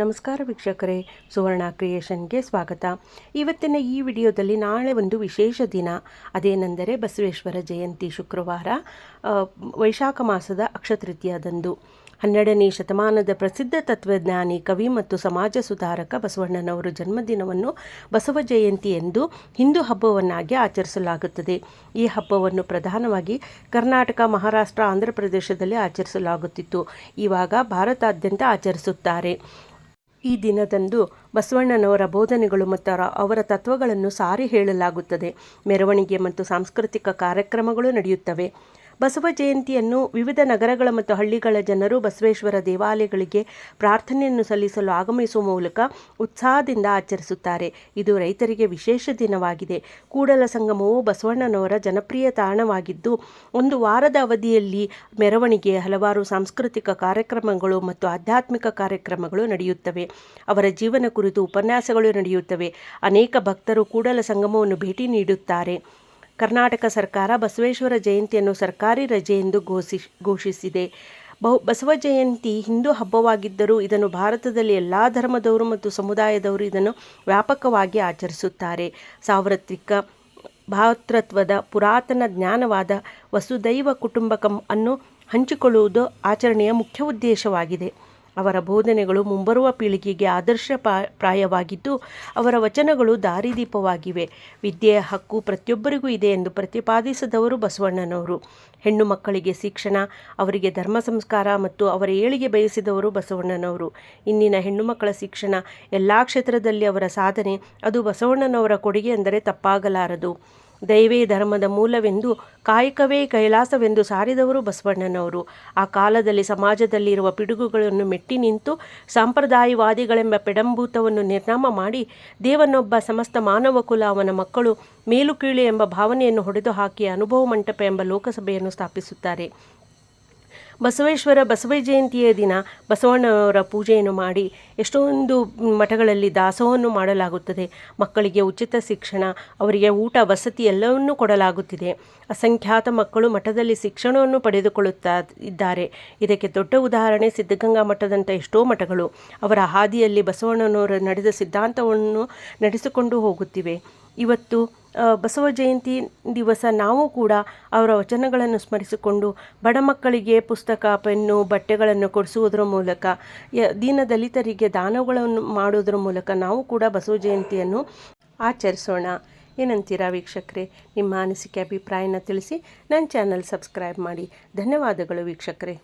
ನಮಸ್ಕಾರ ವೀಕ್ಷಕರೇ, ಸುವರ್ಣ ಕ್ರಿಯೇಷನ್ಗೆ ಸ್ವಾಗತ. ಇವತ್ತಿನ ಈ ವಿಡಿಯೋದಲ್ಲಿ ನಾಳೆ ಒಂದು ವಿಶೇಷ ದಿನ. ಅದೇನೆಂದರೆ ಬಸವೇಶ್ವರ ಜಯಂತಿ ಶುಕ್ರವಾರ ವೈಶಾಖ ಮಾಸದ ಅಕ್ಷತೃತೀಯದಂದು ಹನ್ನೆರಡನೇ ಶತಮಾನದ ಪ್ರಸಿದ್ಧ ತತ್ವಜ್ಞಾನಿ, ಕವಿ ಮತ್ತು ಸಮಾಜ ಸುಧಾರಕ ಬಸವಣ್ಣನವರ ಜನ್ಮದಿನವನ್ನು ಬಸವ ಜಯಂತಿ ಎಂದು ಹಿಂದೂ ಹಬ್ಬವನ್ನಾಗಿ ಆಚರಿಸಲಾಗುತ್ತದೆ. ಈ ಹಬ್ಬವನ್ನು ಪ್ರಧಾನವಾಗಿ ಕರ್ನಾಟಕ, ಮಹಾರಾಷ್ಟ್ರ, ಆಂಧ್ರ ಪ್ರದೇಶದಲ್ಲಿ ಆಚರಿಸಲಾಗುತ್ತಿತ್ತು. ಇವಾಗ ಭಾರತಾದ್ಯಂತ ಆಚರಿಸುತ್ತಾರೆ. ಈ ದಿನದಂದು ಬಸವಣ್ಣನವರ ಬೋಧನೆಗಳು ಮತ್ತು ಅವರ- ತತ್ವಗಳನ್ನು ಸಾರಿ ಹೇಳಲಾಗುತ್ತದೆ. ಮೆರವಣಿಗೆ ಮತ್ತು ಸಾಂಸ್ಕೃತಿಕ ಕಾರ್ಯಕ್ರಮಗಳು ನಡೆಯುತ್ತವೆ. ಬಸವ ಜಯಂತಿಯನ್ನು ವಿವಿಧ ನಗರಗಳ ಮತ್ತು ಹಳ್ಳಿಗಳ ಜನರು ಬಸವೇಶ್ವರ ದೇವಾಲಯಗಳಿಗೆ ಪ್ರಾರ್ಥನೆಯನ್ನು ಸಲ್ಲಿಸಲು ಆಗಮಿಸುವ ಮೂಲಕ ಉತ್ಸಾಹದಿಂದ ಆಚರಿಸುತ್ತಾರೆ. ಇದು ರೈತರಿಗೆ ವಿಶೇಷ ದಿನವಾಗಿದೆ. ಕೂಡಲ ಸಂಗಮವು ಬಸವಣ್ಣನವರ ಜನಪ್ರಿಯ ತಾಣವಾಗಿದ್ದು, ಒಂದು ವಾರದ ಅವಧಿಯಲ್ಲಿ ಮೆರವಣಿಗೆ, ಹಲವಾರು ಸಾಂಸ್ಕೃತಿಕ ಕಾರ್ಯಕ್ರಮಗಳು ಮತ್ತು ಆಧ್ಯಾತ್ಮಿಕ ಕಾರ್ಯಕ್ರಮಗಳು ನಡೆಯುತ್ತವೆ. ಅವರ ಜೀವನ ಕುರಿತು ಉಪನ್ಯಾಸಗಳು ನಡೆಯುತ್ತವೆ. ಅನೇಕ ಭಕ್ತರು ಕೂಡಲ ಸಂಗಮವನ್ನು ಭೇಟಿ ನೀಡುತ್ತಾರೆ. ಕರ್ನಾಟಕ ಸರ್ಕಾರ ಬಸವೇಶ್ವರ ಜಯಂತಿಯನ್ನು ಸರ್ಕಾರಿ ರಜೆ ಎಂದು ಘೋಷಿ, ಘೋಷಿಸಿದೆ. ಬಹು, ಬಸವ ಜಯಂತಿ ಹಿಂದೂ ಹಬ್ಬವಾಗಿದ್ದರೂ ಇದನ್ನು ಭಾರತದಲ್ಲಿ ಎಲ್ಲ ಧರ್ಮದವರು ಮತ್ತು ಸಮುದಾಯದವರು ಇದನ್ನು ವ್ಯಾಪಕವಾಗಿ ಆಚರಿಸುತ್ತಾರೆ. ಸಾರ್ವತ್ರಿಕ ಭಾತೃತ್ವದ ಪುರಾತನ ಜ್ಞಾನವಾದ ವಸುದೈವ ಕುಟುಂಬಕಂ ಅನ್ನು ಹಂಚಿಕೊಳ್ಳುವುದು ಆಚರಣೆಯ ಮುಖ್ಯ ಉದ್ದೇಶವಾಗಿದೆ. ಅವರ ಬೋಧನೆಗಳು ಮುಂಬರುವ ಪೀಳಿಗೆಗೆ ಆದರ್ಶ ಪ್ರಾಯವಾಗಿದ್ದು ಅವರ ವಚನಗಳು ದಾರಿದೀಪವಾಗಿವೆ. ವಿದ್ಯೆಯ ಹಕ್ಕು ಪ್ರತಿಯೊಬ್ಬರಿಗೂ ಇದೆ ಎಂದು ಪ್ರತಿಪಾದಿಸಿದವರು ಬಸವಣ್ಣನವರು. ಹೆಣ್ಣು ಮಕ್ಕಳಿಗೆ ಶಿಕ್ಷಣ, ಅವರಿಗೆ ಧರ್ಮ ಸಂಸ್ಕಾರ ಮತ್ತು ಅವರ ಏಳಿಗೆ ಬಯಸಿದವರು ಬಸವಣ್ಣನವರು. ಇಂದಿನ ಹೆಣ್ಣು ಮಕ್ಕಳ ಶಿಕ್ಷಣ ಎಲ್ಲ ಕ್ಷೇತ್ರದಲ್ಲಿ ಅವರ ಸಾಧನೆ. ಅದು ಬಸವಣ್ಣನವರ ಕೊಡುಗೆ ಎಂದರೆ ತಪ್ಪಾಗಲಾರದು. ದೈವೇ ಧರ್ಮದ ಮೂಲವೆಂದು, ಕಾಯಕವೇ ಕೈಲಾಸವೆಂದು ಸಾರಿದವರು ಬಸವಣ್ಣನವರು. ಆ ಕಾಲದಲ್ಲಿ ಸಮಾಜದಲ್ಲಿರುವ ಪಿಡುಗುಗಳನ್ನು ಮೆಟ್ಟಿ ನಿಂತು, ಸಾಂಪ್ರದಾಯವಾದಿಗಳೆಂಬ ಪೆಡಂಭೂತವನ್ನು ನಿರ್ನಾಮ ಮಾಡಿ, ದೇವನೊಬ್ಬ ಸಮಸ್ತ ಮಾನವ ಕುಲ ಅವನ ಮಕ್ಕಳು ಮೇಲುಕೀಳು ಎಂಬ ಭಾವನೆಯನ್ನು ಹೊಡೆದು ಹಾಕಿ ಅನುಭವ ಮಂಟಪ ಎಂಬ ಲೋಕಸಭೆಯನ್ನು ಸ್ಥಾಪಿಸುತ್ತಾರೆ. ಬಸವೇಶ್ವರ ಬಸವ ಜಯಂತಿಯ ದಿನ ಬಸವಣ್ಣನವರ ಪೂಜೆಯನ್ನು ಮಾಡಿ ಎಷ್ಟೊಂದು ಮಠಗಳಲ್ಲಿ ದಾಸೋಹವನ್ನು ಮಾಡಲಾಗುತ್ತದೆ. ಮಕ್ಕಳಿಗೆ ಉಚಿತ ಶಿಕ್ಷಣ, ಅವರಿಗೆ ಊಟ, ವಸತಿ ಎಲ್ಲವನ್ನೂ ಕೊಡಲಾಗುತ್ತಿದೆ. ಅಸಂಖ್ಯಾತ ಮಕ್ಕಳು ಮಠದಲ್ಲಿ ಶಿಕ್ಷಣವನ್ನು ಪಡೆದುಕೊಳ್ಳುತ್ತಾ ಇದ್ದಾರೆ. ಇದಕ್ಕೆ ದೊಡ್ಡ ಉದಾಹರಣೆ ಸಿದ್ಧಗಂಗಾ ಮಠದಂಥ ಎಷ್ಟೋ ಮಠಗಳು. ಅವರ ಹಾದಿಯಲ್ಲಿ ಬಸವಣ್ಣನವರು ನಡೆದ ಸಿದ್ಧಾಂತವನ್ನು ನಡೆಸಿಕೊಂಡು ಹೋಗುತ್ತಿವೆ. ಇವತ್ತು ಬಸವ ಜಯಂತಿ ದಿವಸ ನಾವು ಕೂಡ ಅವರ ವಚನಗಳನ್ನು ಸ್ಮರಿಸಿಕೊಂಡು ಬಡ ಮಕ್ಕಳಿಗೆ ಪುಸ್ತಕ, ಪೆನ್ನು, ಬಟ್ಟೆಗಳನ್ನು ಕೊಡಿಸುವುದರ ಮೂಲಕ ದೀನ ದಲಿತರಿಗೆ ದಾನಗಳನ್ನು ಮಾಡುವುದರ ಮೂಲಕ ನಾವು ಕೂಡ ಬಸವ ಜಯಂತಿಯನ್ನು ಆಚರಿಸೋಣ. ಏನಂತೀರಾ ವೀಕ್ಷಕರೇ? ನಿಮ್ಮ ಅನಿಸಿಕೆ, ಅಭಿಪ್ರಾಯನ ತಿಳಿಸಿ ನನ್ನ ಚಾನಲ್ ಸಬ್ಸ್ಕ್ರೈಬ್ ಮಾಡಿ. ಧನ್ಯವಾದಗಳು ವೀಕ್ಷಕರೇ.